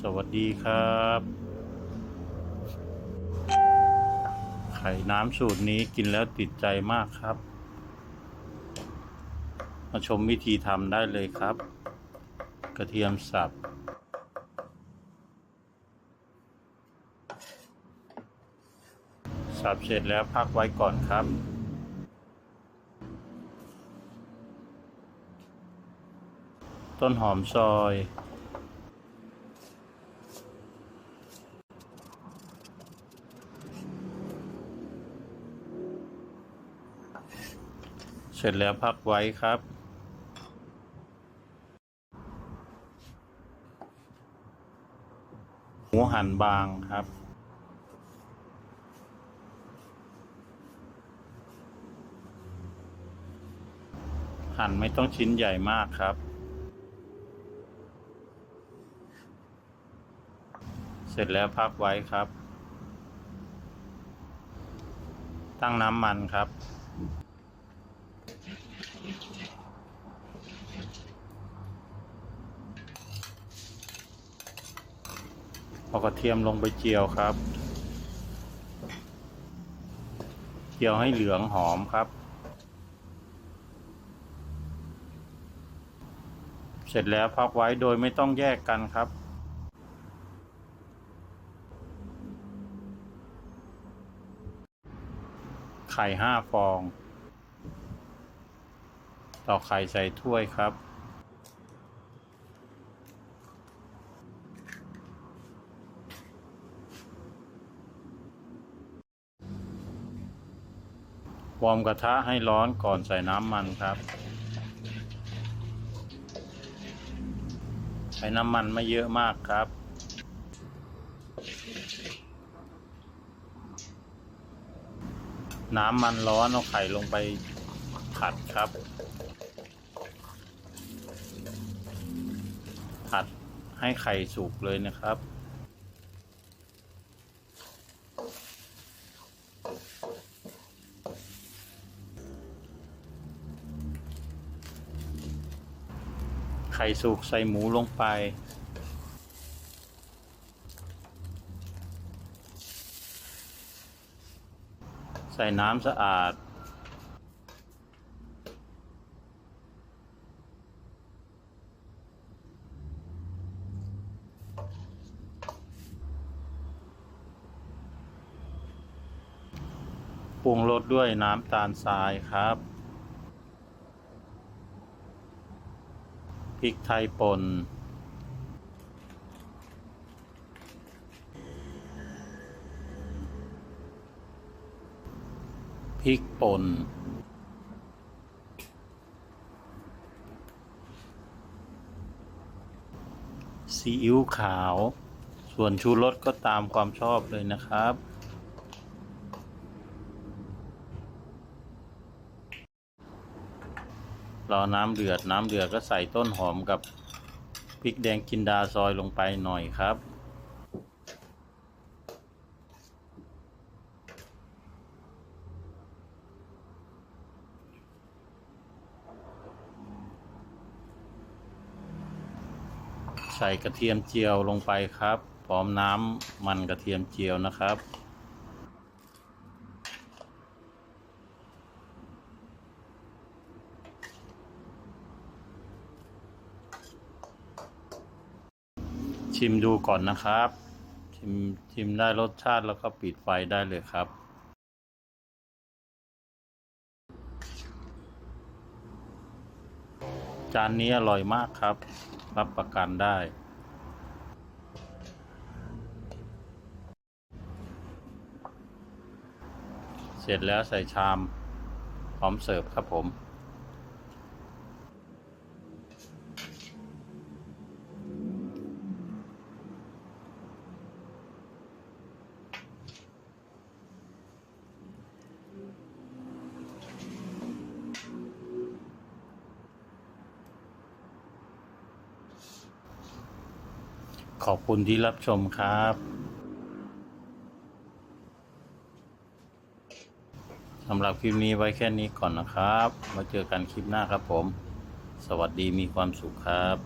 สวัสดีครับไข่น้ำสูตรนี้กินแล้วติดใจมากครับ มาชมวิธีทำได้เลยครับ กระเทียมสับ สับเสร็จแล้วพักไว้ก่อนครับ ต้นหอมซอย เสร็จแล้วพักไว้ครับ หมูหั่นบางครับ หั่นไม่ต้องชิ้นใหญ่มากครับ เสร็จแล้วพักไว้ครับ ตั้งน้ำมันครับ เอากระเทียมลงไปเจียวครับ เจียวให้เหลืองหอมครับ เสร็จแล้วพักไว้โดยไม่ต้องแยกกันครับไข่ห้าฟอง ต่อไข่ใส่ถ้วยครับ วอร์มกระทะให้ร้อนก่อนใส่น้ำมันครับ ใช้น้ำมันไม่เยอะมากครับ น้ำมันร้อนเอาไข่ลงไปผัดครับ ผัดให้ไข่สุกเลยนะครับ ไข่สุกใส่หมูลงไป ใส่น้ำสะอาด ปรุงรสด้วยน้ำตาลทรายครับ ริกไทยป่นพริกป่นซีอิ๊วขาว ส่วนชูรสก็ตามความชอบเลยนะครับ รอน้ำเดือดน้ำเดือดก็ใส่ต้นหอมกับพริกแดงกินดาซอยลงไปหน่อยครับ ใส่กระเทียมเจียวลงไปครับ พร้อมน้ำมันกระเทียมเจียวนะครับ ชิมดูก่อนนะครับ ชิมชิมได้รสชาติแล้วก็ปิดไฟได้เลยครับ จานนี้อร่อยมากครับ รับประกันได้เสร็จแล้วใส่ชาม พร้อมเสิร์ฟครับผม ขอบคุณที่รับชมครับ สำหรับคลิปนี้ไว้แค่นี้ก่อนนะครับ มาเจอกันคลิปหน้าครับผม สวัสดีมีความสุขครับ